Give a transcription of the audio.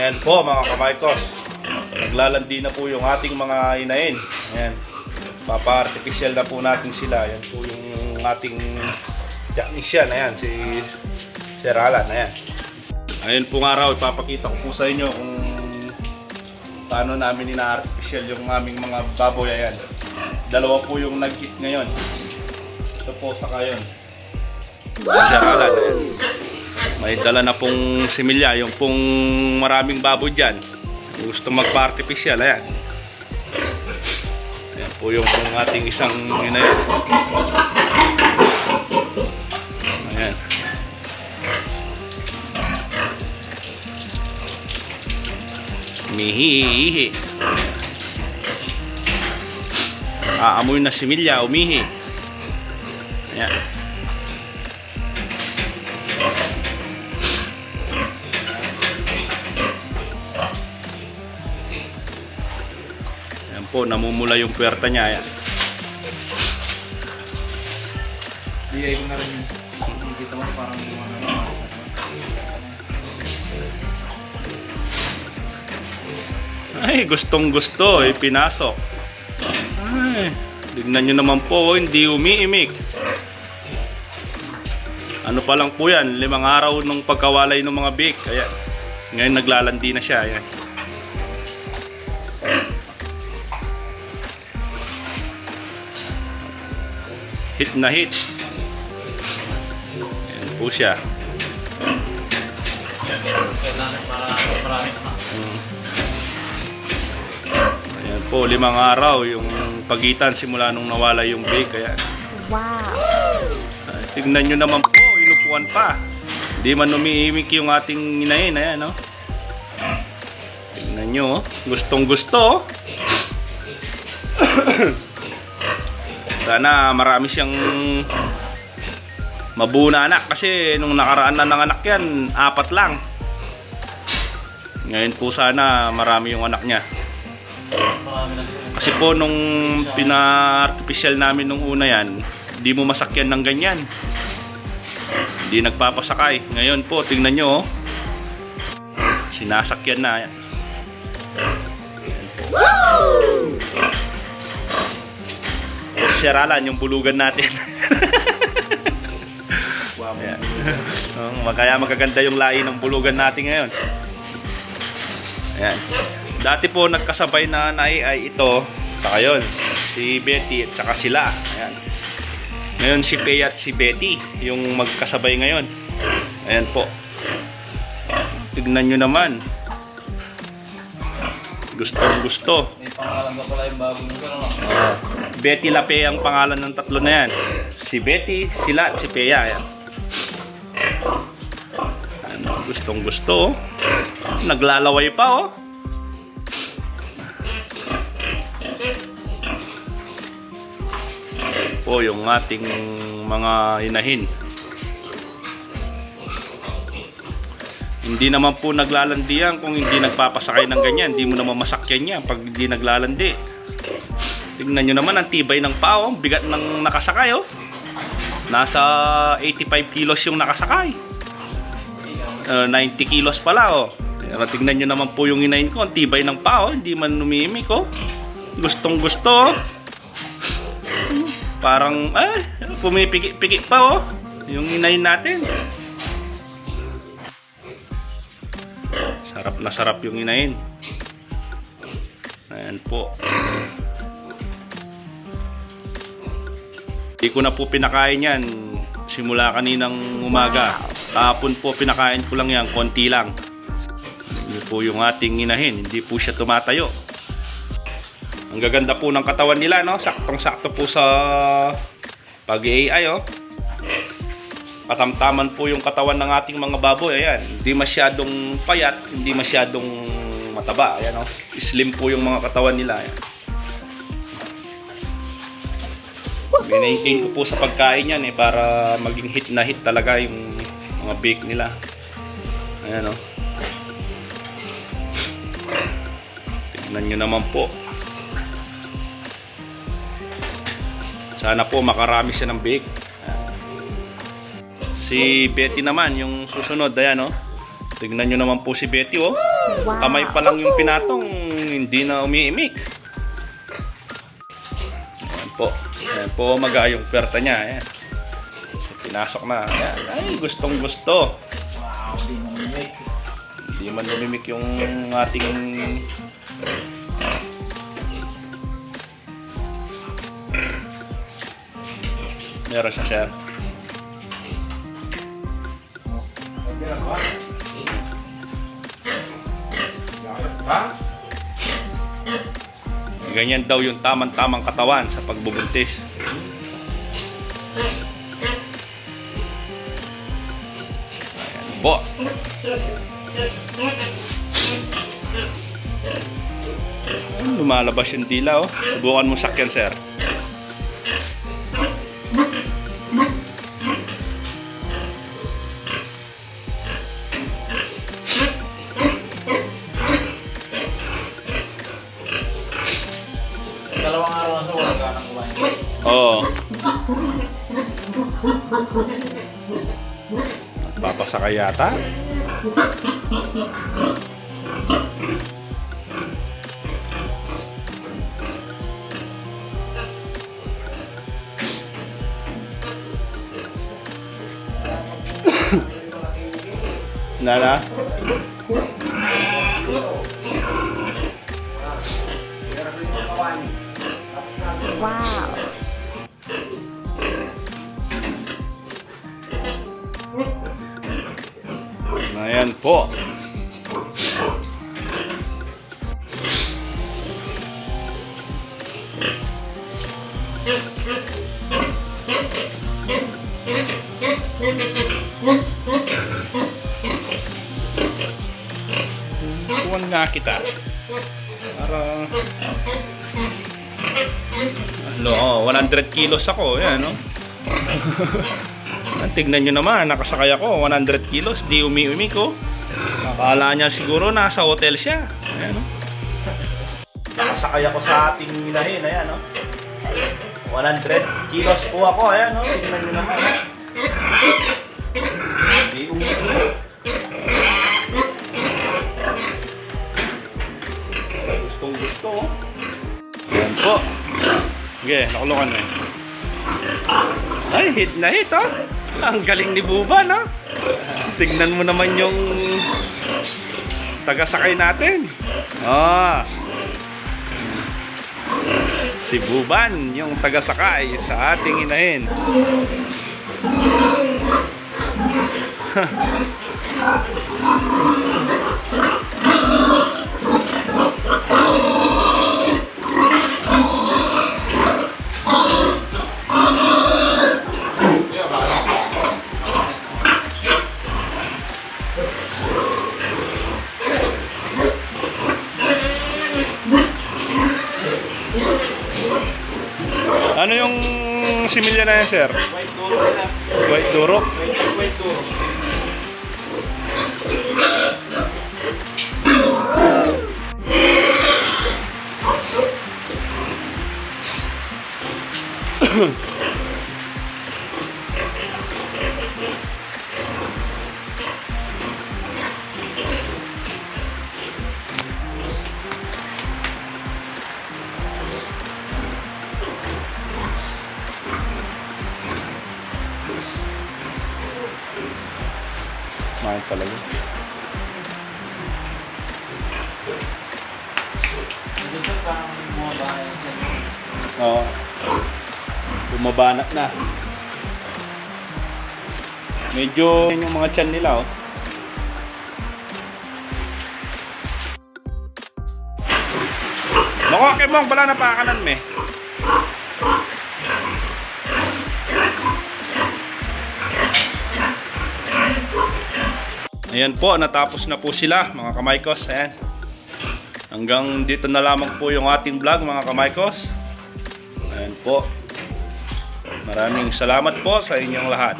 Ayan po mga kamaykos. Naglalandi na po yung ating mga inain. Ayan. Papa-artificial na po natin sila. Ayan po yung ating technician. Ayan, si Sir Alan. Ayan. Ayun po nga raw, ipapakita ko po sa inyo kung paano namin ina-artificial yung aming mga baboy. Ayan. Dalawa po yung nag-hit ngayon. Ito po sa kayon. Sir Alan. Ayan. May dala na pong similya, yung pong maraming baboy dyan. Gusto magpa-artificial, ayan. Ayan po yung pong ating isang inayin. Ayan. Umihi-ihi. Aamoy na similya, umihi. Ayan. Po, namumula yung puwerta niya. Ayan. Bigay ko na rin yun. Nakikita mo parang ano. Ay, gustong gusto, eh, pinasok. Ay, tignan nyo naman po, oh, hindi umiimik. Ano pa lang po yan, limang araw nung pagkawalay ng mga bake. Ayan. Ngayon naglalandi na siya. Ayan. Hit na hit. Ayan po siya. Ayan po, limang araw yung pagitan simula nung nawala yung bake. Ayan. Wow. Tignan nyo naman po, inupuan pa. Hindi man umiimik yung ating inayin. Ayan, no? Tignan nyo, oh. gustong gusto. Sana marami siyang mabuna anak kasi nung nakaraan na ng anak yan, apat lang. Ngayon po sana marami yung anak niya. Kasi po nung pina-artificial namin nung una yan, hindi mo masakyan ng ganyan. Hindi nagpapasakay. Ngayon po, tingnan nyo oh. Sinasakyan na. Yan. Sir Alan, yung bulugan natin. Wow. Ayan. Oh, kaya magaganda yung lahi ng bulugan natin ngayon. Ayan. Dati po nagkasabay na nai ay ito, saka yun, si Betty at saka sila. Ayan. Ngayon si Pei at si Betty, yung magkasabay ngayon. Ayan po. Tignan nyo naman. Gustong gusto. May pangalan ba pala yung bago mo gano'n? Ah, Betty Lape ang pangalan ng tatlo na yan. Si Betty, sila, si Pea. Yan. Ano, gustong gusto. oh. Naglalaway pa oh. Po yung ating mga inahin. Hindi naman po naglalandi yan kung hindi nagpapasakay ng ganyan. Hindi mo naman masakyan yan pag hindi naglalandi. Tingnan nyo naman ang tibay ng pao, ang bigat ng nakasakay oh. Nasa 85 kilos yung nakasakay. Uh, 90 kilos pala oh. Pero tingnan nyo naman po yung inain ko, ang tibay ng pao, hindi man numimik oh. Gustong gusto oh. Parang, eh, pumipiki-piki pa oh. Yung inain natin. Sarap na sarap yung inain. Ayan po. Hindi ko na po pinakain yan simula kaninang umaga. Kahapon po pinakain ko lang yan, konti lang. Yun po yung ating inahin, hindi po siya tumatayo. Ang gaganda po ng katawan nila, no? Saktong-sakto po sa pag-AI, oh. Katamtaman po yung katawan ng ating mga baboy, ayan. Hindi masyadong payat, hindi masyadong mataba, ayan, oh. Slim po yung mga katawan nila, ayan. Minaintain ko po sa pagkain yan eh para maging hit na hit talaga yung mga bake nila. Ayan o. Tignan nyo naman po. Sana po makarami siya ng bake. Si Betty naman yung susunod. Ayan o. Tignan nyo naman po si Betty, oh. Wow. Kamay pa lang yung pinatong, hindi na umiimik. Ayan po. Ayan po, maga yung perta niya. Ayan. So, pinasok na. Ayan. Ay, gustong gusto. Wow, di mo make. Hindi man lumimik yung ating... Meron siya, sir. Ganyan daw yung tamang-tamang katawan sa pagbubuntis. Ayan po. Ayun, Lumalabas yung dila, oh. Subukan mo sakyan, sir. Oo. Papasakay yata. Nana? Wow. Ayan po. Kuwan nga kita. Para... Ano, oh, 100 kilos ako. Yan, no? Tignan nyo naman, nakasakay ako, 100 kilos, di umi-umi ko. Akala niya siguro nasa hotel siya. Ayan, no? Nakasakay ako sa ating inahin, ayan, no? 100 kilos po ako, ayan, no? Tignan nyo naman. Di umi-umi. Gustong gusto, oh. Ayan po. Sige, nakulukan na. Ay, hit na hit, oh. Ang galing ni Buba, no? Tignan mo naman yung taga-sakay natin. Ah. Si Buban, yung taga-sakay sa ating inahin. Ano yung similya na yan, sir? White durok? White, white duro. Mahal talaga. Oo. Bumabanat na. Medyo yun yung mga tiyan nila, oh. Naku, Kemong, wala na pakakanan, me. Ayan po, natapos na po sila, mga kamaykos. Ayan. Hanggang dito na lamang po yung ating vlog, mga kamaykos. Ayan po. Maraming salamat po sa inyong lahat.